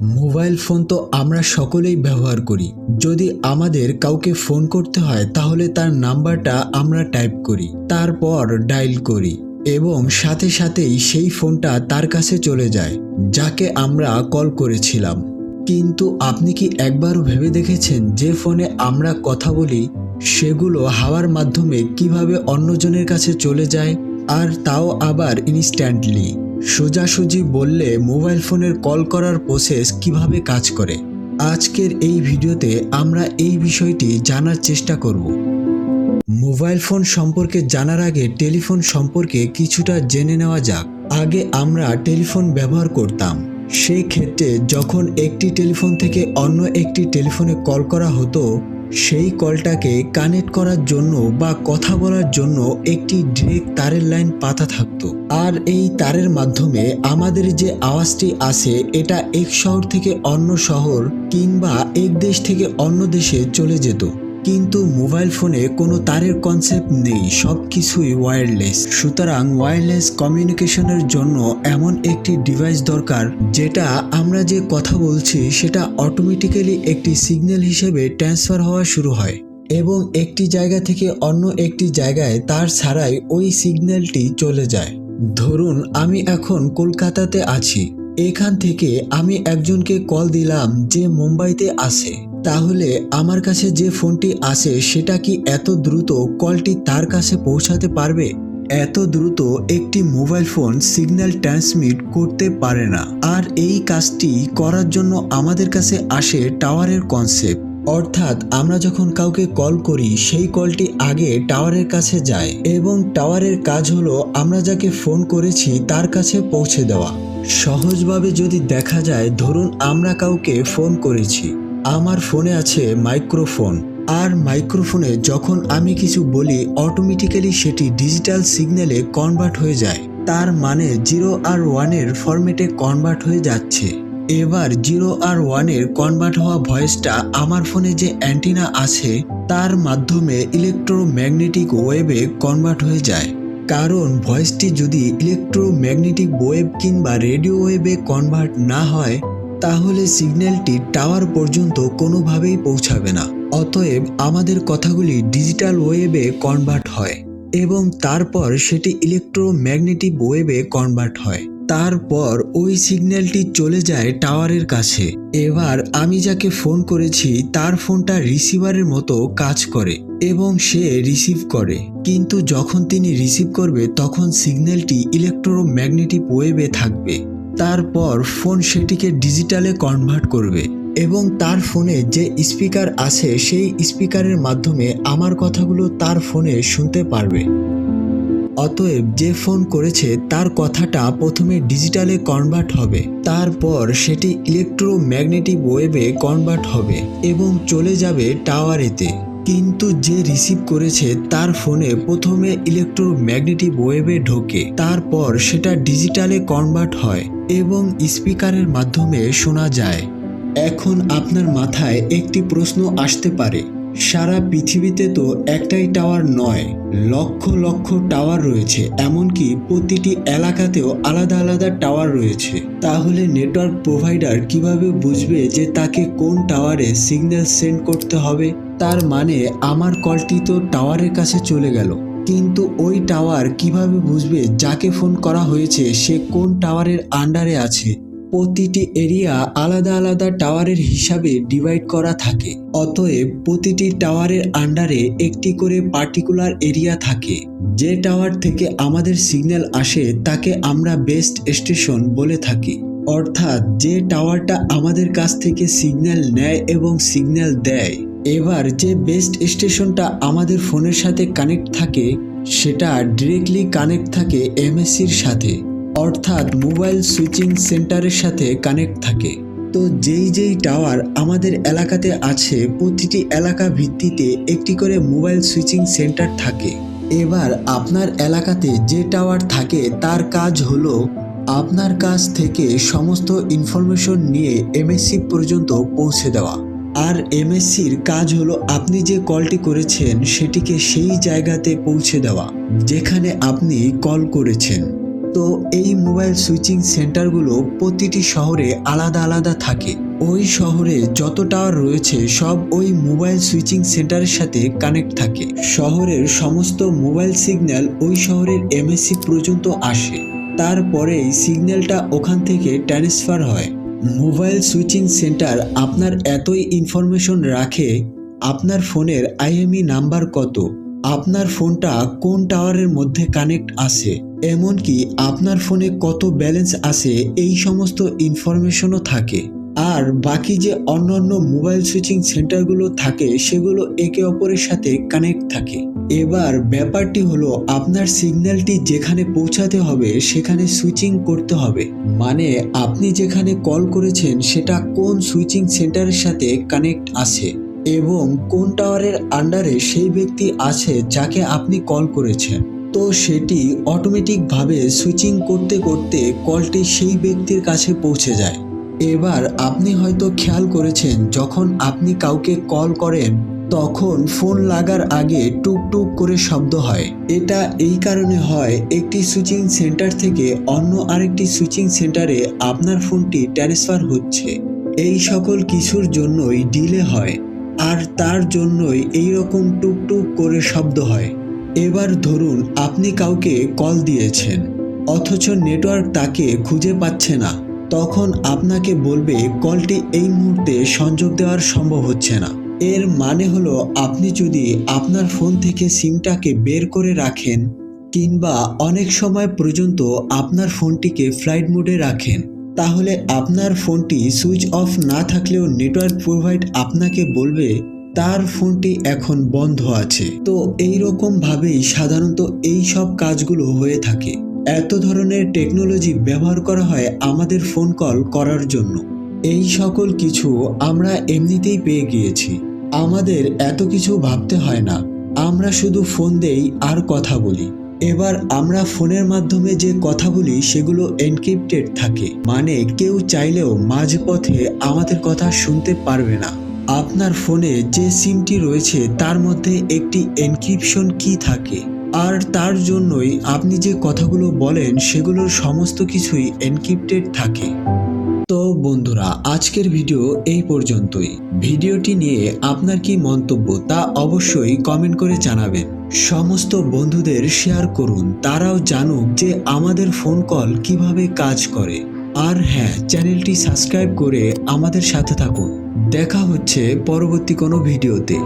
Mobile phone তো আমরা সকলেই ব্যবহার করি। যদি আমাদের কাউকে ফোন করতে হয়, তাহলে তার নাম্বারটা আমরা টাইপ করি, তারপর ডায়াল করি এবং সাথে সাথেই সেই ফোনটা তার কাছে চলে যায়, যাকে আমরা কল করেছিলাম। কিন্তু আপনি কি একবারও ভেবে দেখেছেন যে ফোনে আমরা কথা বলি, সেগুলো হাওয়ার মাধ্যমে কীভাবে অন্যজনের কাছে চলে যায়, আর তাও আবার ইনস্ট্যান্টলি সোজাসুজি বললে মোবাইল ফোনের কল করার প্রসেস কীভাবে কাজ করে? আজকের এই ভিডিওতে আমরা এই বিষয়টি জানার চেষ্টা করব। মোবাইল ফোন সম্পর্কে জানার আগে টেলিফোন সম্পর্কে কিছুটা জেনে নেওয়া যাক। আগে আমরা টেলিফোন ব্যবহার করতাম। সেই ক্ষেত্রে যখন একটি টেলিফোন থেকে অন্য একটি টেলিফোনে কল করা হতো সেই কলটাকে কানেক্ট করার জন্য বা কথা বলার জন্য একটি ডিরেক্ট তারের লাইন পাতা থাকত। আর এই তারের মাধ্যমে আমাদের যে আওয়াজটি আসে, এটা এক শহর থেকে অন্য শহর কিংবা এক দেশ থেকে অন্য দেশে চলে যেত। কিন্তু মোবাইল ফোনে কোনো তারের কনসেপ্ট নেই সব কিছুই ওয়্যারলেস সুতরাং ওয়্যারলেস কমিউনিকেশনের জন্য এমন একটি ডিভাইস দরকার, যেটা আমরা যে কথা বলছি সেটা অটোমেটিক্যালি একটি সিগন্যাল হিসেবে ট্রান্সফার হওয়া শুরু হয় এবং একটি জায়গা থেকে অন্য একটি জায়গায় তার ছাড়াই ওই সিগন্যালটি চলে যায়। ধরুন, আমি এখন কলকাতাতে আছি। এখান থেকে আমি একজনকে কল দিলাম যে মুম্বাইতে আছে। তাহলে আমার কাছে যে ফোনটি আসে সেটা কি এত দ্রুত কলটি তার কাছে পৌঁছাতে পারবে? এত দ্রুত একটি মোবাইল ফোন সিগন্যাল ট্রান্সমিট করতে পারে না। আর এই কাজটি করার জন্য আমাদের কাছে আসে টাওয়ারের কনসেপ্ট। অর্থাৎ আমরা যখন কাউকে কল করি, সেই কলটি আগে টাওয়ারের কাছে যায় এবং টাওয়ারের কাজ হলো আমরা যাকে ফোন করেছি তার কাছে পৌঁছে দেওয়া। সহজভাবে যদি দেখা যায়, ধরুন আমরা কাউকে ফোন করেছি। আমার ফোনে আছে মাইক্রোফোন। আর মাইক্রোফোনে যখন আমি কিছু বলি অটোমেটিক্যালি সেটি ডিজিটাল সিগন্যালে কনভার্ট হয়ে যায়। তার মানে জিরো আর ওয়ানের ফরম্যাটে কনভার্ট হয়ে যাচ্ছে। এবার জিরো আর ওয়ানের কনভার্ট হওয়া ভয়েসটা আমার ফোনে যে অ্যান্টিনা আছে, তার মাধ্যমে ইলেকট্রোম্যাগনেটিক ওয়েবে কনভার্ট হয়ে যায়। কারণ ভয়েসটি যদি ইলেকট্রোম্যাগনেটিক ওয়েভ কিংবা রেডিও ওয়েবে কনভার্ট না হয় তাহলে সিগন্যালটি টাওয়ার পর্যন্ত কোনোভাবেই পৌঁছাবে না। অতএব আমাদের কথাগুলি ডিজিটাল ওয়েবে কনভার্ট হয় এবং তারপর সেটি ইলেকট্রোম্যাগনেটিক ওয়েবে কনভার্ট হয়। তারপর ওই সিগন্যালটি চলে যায় টাওয়ারের কাছে। এবার আমি যাকে ফোন করেছি, তার ফোনটা রিসিভারের মতো কাজ করে এবং সে রিসিভ করে। কিন্তু যখন তিনি রিসিভ করবে, তখন সিগন্যালটি ইলেকট্রোম্যাগনেটিক ওয়েবে থাকবে। তারপর ফোন সেটিকে ডিজিটালে কনভার্ট করবে এবং তার ফোনে যে স্পিকার আছে সেই স্পিকারের মাধ্যমে আমার কথাগুলো তার ফোনে শুনতে পারবে। অতএব যে ফোন করেছে তার কথাটা প্রথমে ডিজিটালে কনভার্ট হবে। তারপর সেটি ইলেকট্রোম্যাগনেটিক ওয়েবে কনভার্ট হবে এবং চলে যাবে টাওয়ারেতে। কিন্তু যে রিসিভ করেছে তার ফোনে প্রথমে ইলেকট্রোম্যাগনেটিক ওয়েভে ঢোকে, তারপর সেটা ডিজিটালে কনভার্ট হয় এবং স্পিকারের মাধ্যমে শোনা যায়। এখন আপনার মাথায় একটি প্রশ্ন আসতে পারে। সারা পৃথিবীতে তো একটাই টাওয়ার নয়, লক্ষ লক্ষ টাওয়ার রয়েছে, এমনকি প্রতিটি এলাকাতেও আলাদা আলাদা টাওয়ার রয়েছে। তাহলে নেটওয়ার্ক প্রোভাইডার কীভাবে বুঝবে যে তাকে কোন টাওয়ারে সিগন্যাল সেন্ড করতে হবে? তার মানে আমার কলটি তো টাওয়ারের কাছে চলে গেল। কিন্তু ওই টাওয়ার কীভাবে বুঝবে যাকে ফোন করা হয়েছে সে কোন টাওয়ারের আন্ডারে আছে? প্রতিটি এরিয়া আলাদা আলাদা টাওয়ারের হিসাবে ডিভাইড করা থাকে। অতএব প্রতিটি টাওয়ারের আন্ডারে একটি করে পার্টিকুলার এরিয়া থাকে। যে টাওয়ার থেকে আমাদের সিগন্যাল আসে, তাকে আমরা বেস্ট স্টেশন বলে থাকি। অর্থাৎ যে টাওয়ারটা আমাদের কাছ থেকে সিগন্যাল নেয় এবং সিগন্যাল দেয়। এবার যে বেস্ট স্টেশনটা আমাদের ফোনের সাথে কানেক্ট থাকে, সেটা ডিরেক্টলি কানেক্ট থাকে এমএসসির সাথে। অর্থাৎ মোবাইল সুইচিং সেন্টারের সাথে কানেক্ট থাকে। তো যেই যেই টাওয়ার আমাদের এলাকাতে আছে, প্রতিটি এলাকা ভিত্তিতে একটি করে মোবাইল সুইচিং সেন্টার থাকে। এবার আপনার এলাকাতে যে টাওয়ার থাকে, তার কাজ হলো আপনার কাছ থেকে সমস্ত ইনফরমেশন নিয়ে এমএসসি পর্যন্ত পৌঁছে দেওয়া। আর এমএসসির কাজ হলো আপনি যে কলটি করেছেন, সেটিকে সেই জায়গাতে পৌঁছে দেওয়া, যেখানে আপনি কল করেছেন। তো এই মোবাইল সুইচিং সেন্টারগুলো প্রতিটি শহরে আলাদা আলাদা থাকে। ওই শহরে যত টাওয়ার রয়েছে সব ওই মোবাইল সুইচিং সেন্টারের সাথে কানেক্ট থাকে। শহরের সমস্ত মোবাইল সিগন্যাল ওই শহরের এমএসসি পর্যন্ত আসে। তারপরেই সিগন্যালটা ওখান থেকে ট্রান্সফার হয়। মোবাইল সুইচিং সেন্টার আপনার এতই ইনফরমেশন রাখে, আপনার ফোনের আইএমই নাম্বার কত আপনার ফোনটা কোন টাওয়ারের মধ্যে কানেক্ট আছে? এমনকি আপনার ফোনে কত ব্যালেন্স আছে এই সমস্ত ইনফরমেশনও থাকে। আর বাকি যে অন্যান্য মোবাইল সুইচিং সেন্টারগুলো থাকে, সেগুলো একে অপরের সাথে কানেক্ট থাকে। এবার ব্যাপারটি হলো, আপনার সিগন্যালটি যেখানে পৌঁছাতে হবে, সেখানে সুইচিং করতে হবে। মানে আপনি যেখানে কল করেছেন, সেটা কোন সুইচিং সেন্টারের সাথে কানেক্ট আছে? এবং কোন টাওয়ারের আন্ডারে সেই ব্যক্তি আছে যাকে আপনি কল করেছেন? তো সেটি অটোমেটিকভাবে সুইচিং করতে করতে কলটি সেই ব্যক্তির কাছে পৌঁছে যায়। এবার আপনি হয়তো খেয়াল করেছেন, যখন আপনি কাউকে কল করেন, তখন ফোন লাগার আগে টুক টুক করে শব্দ হয়। এটা এই কারণে হয়, একটি সুইচিং সেন্টার থেকে অন্য আরেকটি সুইচিং সেন্টারে আপনার ফোনটি ট্রান্সফার হচ্ছে। এই সকল কিছুর জন্যই ডিলে হয়। আর তার জন্যই এই রকম টুকটুক করে শব্দ হয়। এবার ধরুন আপনি কাউকে কল দিয়েছেন, অথচ নেটওয়ার্ক তাকে খুঁজে পাচ্ছে না। তখন আপনাকে বলবে কলটি এই মুহূর্তে সংযোগ দেওয়ার সম্ভব হচ্ছে না। এর মানে হলো আপনি যদি আপনার ফোন থেকে সিমটাকে বের করে রাখেন, কিংবা অনেক সময় পর্যন্ত আপনার ফোনটিকে ফ্লাইট মোডে রাখেন তাহলে আপনার ফোনটি সুইচ অফ না থাকলেও নেটওয়ার্ক প্রোভাইড আপনাকে বলবে, তার ফোনটি এখন বন্ধ আছে। তো এই ভাবেই সাধারণত এই সব কাজগুলো হয়ে থাকে। এত ধরনের টেকনোলজি ব্যবহার করা হয় আমাদের ফোন কল করার জন্য। এই সকল কিছু আমরা এমনিতেই পেয়ে গিয়েছি। আমাদের এত কিছু ভাবতে হয় না। আমরা শুধু ফোন দেই আর কথা বলি। এবার আমরা ফোনের মাধ্যমে যে কথা বলি সেগুলো এনক্রিপ্টেড থাকে। মানে কেউ চাইলেও মাঝপথে আমাদের কথা শুনতে পারবে না। আপনার ফোনে যে সিমটি রয়েছে, তার মধ্যে একটি এনক্রিপশন কি থাকে। আর তার জন্যই আপনি যে কথাগুলো বলেন, সেগুলোর সমস্ত কিছুই এনক্রিপ্টেড থাকে। বন্ধুরা, আজকের ভিডিও এই পর্যন্তই। ভিডিওটি নিয়ে আপনার কি মন্তব্য তা অবশ্যই কমেন্ট করে জানাবেন। সমস্ত বন্ধুদের শেয়ার করুন, তারাও জানুক যে আমাদের ফোন কল কীভাবে কাজ করে। আর হ্যাঁ চ্যানেলটি সাবস্ক্রাইব করে আমাদের সাথে থাকুন। দেখা হচ্ছে পরবর্তী কোনো ভিডিওতে।